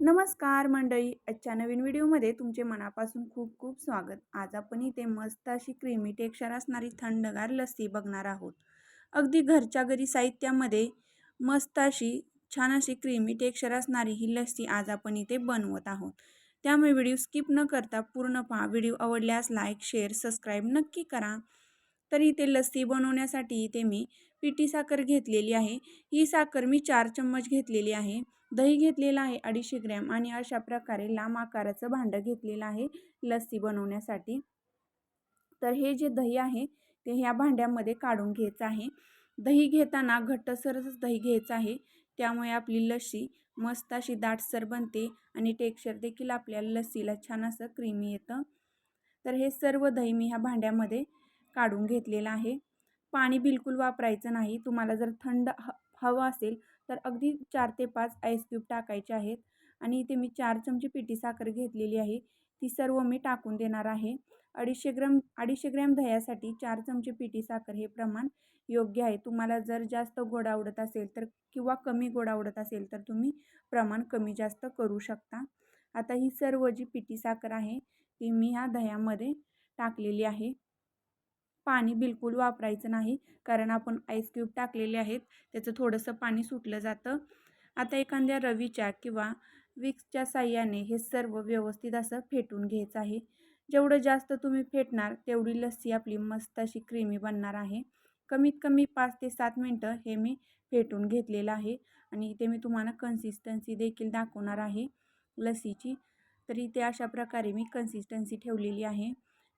नमस्कार मंडळी आजच्या नवीन व्हिडिओमध्ये तुमचे मनापासून खूप खूप स्वागत. आज आपण इथे मस्त अशी क्रीमी टेक्स्चर असणारी थंडगार लस्सी बघणार आहोत. अगदी घरच्या घरी साहित्यामध्ये मस्त अशी छान अशी क्रीमी टेक्स्चर असणारी ही लस्सी आज आपण इथे बनवत आहोत. त्यामुळे व्हिडिओ स्किप न करता पूर्ण पहा. व्हिडिओ आवडल्यास लाईक शेअर सबस्क्राईब नक्की करा. तर इथे लस्सी बनवण्यासाठी इथे मी पिठी साखर घेतलेली आहे. ही साखर मी चार चम्मच घेतलेली आहे. दही घेतलेलं आहे अडीचशे ग्रॅम आणि अशा प्रकारे लांब आकाराचं भांडं घेतलेलं आहे लस्सी बनवण्यासाठी. तर हे जे दही आहे ते ह्या भांड्यामध्ये काढून घ्यायचं आहे. दही घेताना घट्टसरच दही घ्यायचं आहे. त्यामुळे आपली लस्सी मस्त अशी दाटसर बनते आणि टेक्स्चर देखील आपल्या लस्सीला छान असं क्रीमी येतं. तर हे सर्व दही मी ह्या भांड्यामध्ये काढून घेतलेलं आहे. पाणी बिलकुल वापरायचं नाही. तुम्हाला जर थंड ह हवं असेल तर अगदी चार ते पाच आईस क्यूब टाकायचे आहेत. आणि इथे मी चार चमचे पिठी साखर घेतलेली आहे. ती सर्व मी टाकून देणार आहे. अडीचशे ग्रॅम अडीचशे ग्रॅम दह्यासाठी चार चमचे पिठी साखर हे प्रमाण योग्य आहे. तुम्हाला जर जास्त गोड आवडत असेल तर किंवा कमी गोड आवडत असेल तर तुम्ही प्रमाण कमी जास्त करू शकता. आता ही सर्व जी पिठी साखर आहे ती मी ह्या दह्यामध्ये टाकलेली आहे. पाणी बिलकुल वापरायचं नाही. कारण आपण आईस क्यूब टाकलेले आहेत. त्याचं थोडंसं पाणी सुटलं जातं. आता एखाद्या रवीच्या किंवा विक्सच्या साह्याने हे सर्व व्यवस्थित असं फेटून घ्यायचं आहे. जेवढं जास्त तुम्ही फेटणार तेवढी लस्सी आपली मस्त अशी क्रीमी बनणार आहे. कमीत कमी पाच ते सात मिनटं हे मी फेटून घेतलेलं आहे. आणि इथे मी तुम्हाला कन्सिस्टन्सी देखील दाखवणार आहे. लस्सीची. तर इथे अशा प्रकारे मी कन्सिस्टन्सी ठेवलेली आहे.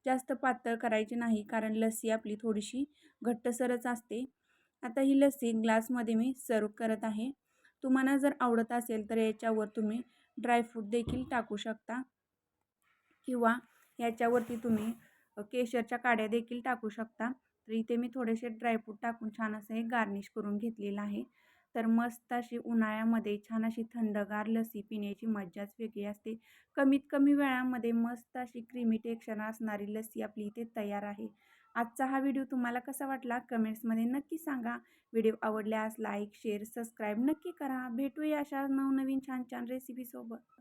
जास्त पातळ करायची नाही कारण लस्सी आपली थोडीशी घट्टसरच असते. आता ही लस्सी ग्लासमध्ये मी सर्व करत आहे. तुम्हाला जर आवडत असेल तर याच्यावर तुम्ही ड्रायफ्रूट देखील टाकू शकता. किंवा याच्यावरती तुम्ही केशरच्या काड्या देखील टाकू शकता. तर इथे मी थोडेसे ड्रायफ्रूट टाकून छान असं हे गार्निश करून घेतलेलं आहे. तर मस्त अशी उन्हाळ्यामध्ये छान अशी थंडगार लस्सी पिण्याची मज्जाच वेगळी असते. कमीत कमी वेळामध्ये मस्त अशी क्रीमी टेक्शन असणारी लस्सी आपली इथे तयार आहे. आजचा हा व्हिडिओ तुम्हाला कसा वाटला? कमेंट्समध्ये नक्की सांगा. व्हिडिओ आवडल्यास लाईक शेअर सबस्क्राईब नक्की करा. भेटूया अशा नवनवीन छान छान रेसिपीसोबत